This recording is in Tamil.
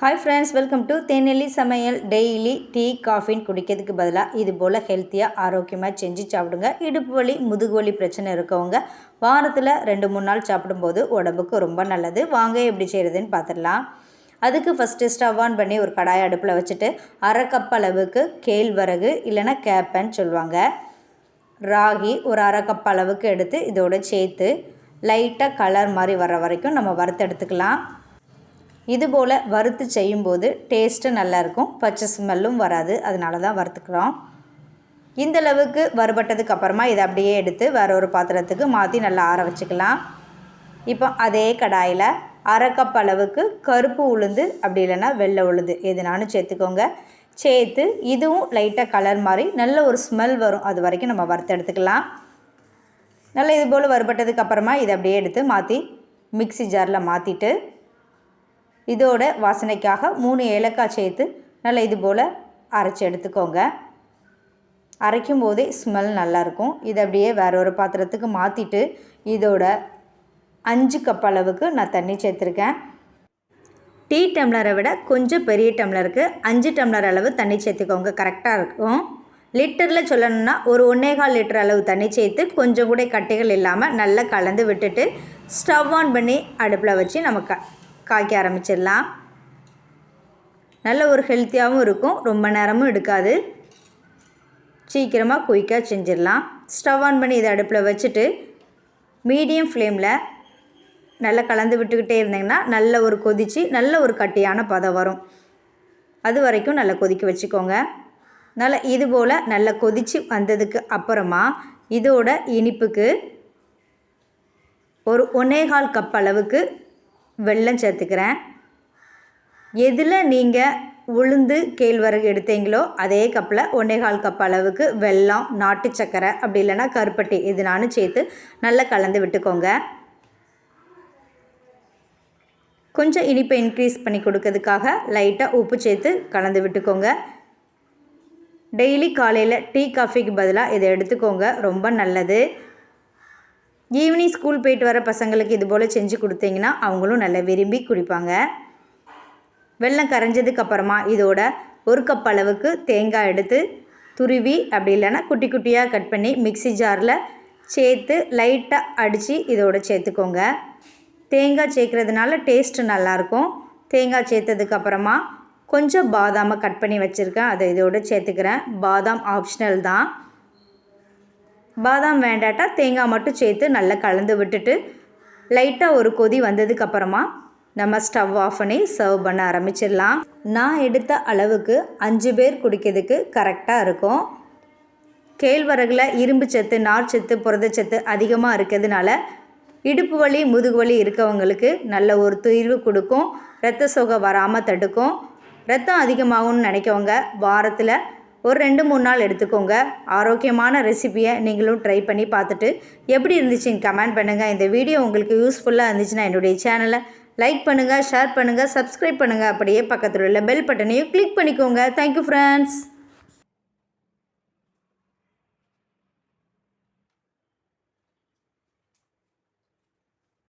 Hi friends welcome to Thenelli சமையல் டெய்லி டீ காஃபின்னு குடிக்கிறதுக்கு பதிலாக இது போல் ஹெல்த்தியாக ஆரோக்கியமாக செஞ்சு சாப்பிடுங்க. இடுப்பு வலி முதுகு வலி பிரச்சனை இருக்கவங்க வாரத்தில் ரெண்டு மூணு நாள் சாப்பிடும்போது உடம்புக்கு ரொம்ப நல்லது. வாங்க எப்படி செய்கிறதுன்னு பார்த்துடலாம் அதுக்கு ஃபஸ்ட்டு ஸ்டவ் ஆன் பண்ணி ஒரு கடாய அடுப்பில் வச்சுட்டு அரை கப் அளவுக்கு கேழ்வரகு இல்லைன்னா கேப்பன்னு சொல்லுவாங்க. ராகி ஒரு அரை கப் அளவுக்கு எடுத்து இதோட சேர்த்து லைட்டாக கலர் மாதிரி வர வரைக்கும் நம்ம வறுத்து எடுத்துக்கலாம் போல் வறுத்து செய்யும்போது டேஸ்ட்டு நல்லாயிருக்கும். பச்சை ஸ்மெல்லும் வராது. அதனால தான் வறுத்துக்கிறோம் இந்தளவுக்கு வறுபட்டதுக்கு அப்புறமா இதை அப்படியே எடுத்து வேற ஒரு பாத்திரத்துக்கு மாற்றி நல்லா ஆற வச்சுக்கலாம். இப்போ அதே கடாயில் அரை கப் அளவுக்கு கருப்பு உளுந்து அப்படி இல்லைன்னா வெள்ளை உளுந்து எதுனாலும் சேர்த்துக்கோங்க. சேர்த்து இதுவும் லைட்டாக கலர் மாதிரி நல்ல ஒரு ஸ்மெல் வரும். அது வரைக்கும் நம்ம வறுத்து எடுத்துக்கலாம். நல்லா இது போல் வறுபட்டதுக்கு அப்புறமா இதை அப்படியே எடுத்து மாற்றி மிக்ஸி ஜாரில் மாற்றிட்டு இதோட வாசனைக்காக மூணு ஏலக்காய் சேர்த்து நல்லா இது போல் அரைச்சி எடுத்துக்கோங்க. அரைக்கும் போதே ஸ்மெல் நல்லாயிருக்கும். இதை அப்படியே வேற ஒரு பாத்திரத்துக்கு மாற்றிட்டு இதோட அஞ்சு கப் அளவுக்கு நான் தண்ணி சேர்த்துருக்கேன். டீ டம்ளரை விட கொஞ்சம் பெரிய டம்ளருக்கு அஞ்சு டம்ளர் அளவு தண்ணி சேர்த்துக்கோங்க. கரெக்டாக இருக்கும். லிட்டரில் சொல்லணும்னா ஒரு ஒன்றேகால் லிட்டர் அளவு தண்ணி சேர்த்து கொஞ்சம் கூட கட்டிகள் இல்லாமல் நல்லா கலந்து விட்டுட்டு ஸ்டவ் ஆன் பண்ணி அடுப்பில் வச்சு நம்ம க காய்க்க ஆரம்பிச்சிடலாம். நல்ல ஒரு ஹெல்த்தியாகவும் இருக்கும். ரொம்ப நேரமும் எடுக்காது. சீக்கிரமாக குயிக்காக செஞ்சிடலாம். ஸ்டவ் ஆன் பண்ணி இதை அடுப்பில் வச்சுட்டு மீடியம் ஃப்ளேமில் நல்லா கலந்து விட்டுக்கிட்டே இருந்தீங்கன்னா நல்ல ஒரு கொதித்து நல்ல ஒரு கட்டியான பதம் வரும். அது வரைக்கும் நல்லா கொதிக்க வச்சுக்கோங்க. நல்லா இது போல் நல்லா கொதித்து வந்ததுக்கு அப்புறமா இதோட இனிப்புக்கு ஒரு ஒன்னேகால் கப் அளவுக்கு வெல்லம் சேர்த்துக்கிறேன். எதில் நீங்கள் உளுந்து கேழ்வரகு எடுத்தீங்களோ அதே கப்பில் ஒன்னேகால் கப் அளவுக்கு வெல்லம் நாட்டு சக்கரை அப்படி இல்லைன்னா கருப்பட்டி எதுனாலும் சேர்த்து நல்லா கலந்து விட்டுக்கோங்க. கொஞ்சம் இனிப்பை இன்க்ரீஸ் பண்ணி கொடுக்கறதுக்காக லைட்டாக உப்பு சேர்த்து கலந்து விட்டுக்கோங்க. டெய்லி காலையில் டீ காஃபிக்கு பதிலாக இதை எடுத்துக்கோங்க ரொம்ப நல்லது. ஈவினிங் ஸ்கூல் போயிட்டு வர பசங்களுக்கு இது போல் செஞ்சு கொடுத்தீங்கன்னா அவங்களும் நல்லா விரும்பி குடிப்பாங்க. வெள்ளம் கரைஞ்சதுக்கு அப்புறமா இதோட ஒரு கப் அளவுக்கு தேங்காய் எடுத்து துருவி அப்படி இல்லைன்னா குட்டி குட்டியாக கட் பண்ணி மிக்ஸி ஜாரில் சேர்த்து லைட்டாக அடித்து இதோட சேர்த்துக்கோங்க. தேங்காய் சேர்க்குறதுனால டேஸ்ட்டு நல்லாயிருக்கும் தேங்காய் சேர்த்ததுக்கப்புறமா கொஞ்சம் பாதாமை கட் பண்ணி வச்சுருக்கேன். அதை இதோட சேர்த்துக்கிறேன். பாதாம் ஆப்ஷனல் தான். பாதாம் வேண்டாட்டா தேங்காய் மட்டும் சேர்த்து நல்லா கலந்து விட்டுட்டு லைட்டாக ஒரு கொதி வந்ததுக்கப்புறமா நம்ம ஸ்டவ் ஆஃப் பண்ணி சர்வ் பண்ண ஆரம்பிச்சிடலாம். நான் எடுத்த அளவுக்கு அஞ்சு பேர் குடிக்கிறதுக்கு கரெக்டாக இருக்கும். கேழ்வரகில் இரும்பு சத்து நார்ச்சத்து புரதச்சத்து அதிகமாக இருக்கிறதுனால இடுப்பு வலி முதுகு வலி இருக்கவங்களுக்கு நல்ல ஒரு தீர்வு கொடுக்கும். ரத்த சோகை வராமல் தடுக்கும். ரத்தம் அதிகமாகும்னு நினைக்கவங்க வாரத்தில் ஒரு ரெண்டு மூணு நாள் எடுத்துக்கோங்க. ஆரோக்கியமான ரெசிபியை நீங்களும் ட்ரை பண்ணி பார்த்துட்டு எப்படி இருந்துச்சுன்னு கமெண்ட் பண்ணுங்கள் இந்த வீடியோ உங்களுக்கு யூஸ்ஃபுல்லாக இருந்துச்சுன்னா என்னுடைய சேனலை லைக் பண்ணுங்கள் ஷேர் பண்ணுங்கள் சப்ஸ்கிரைப் பண்ணுங்கள் அப்படியே பக்கத்தில் உள்ள பெல் பட்டனையும் கிளிக் பண்ணிக்கோங்க. Thank you friends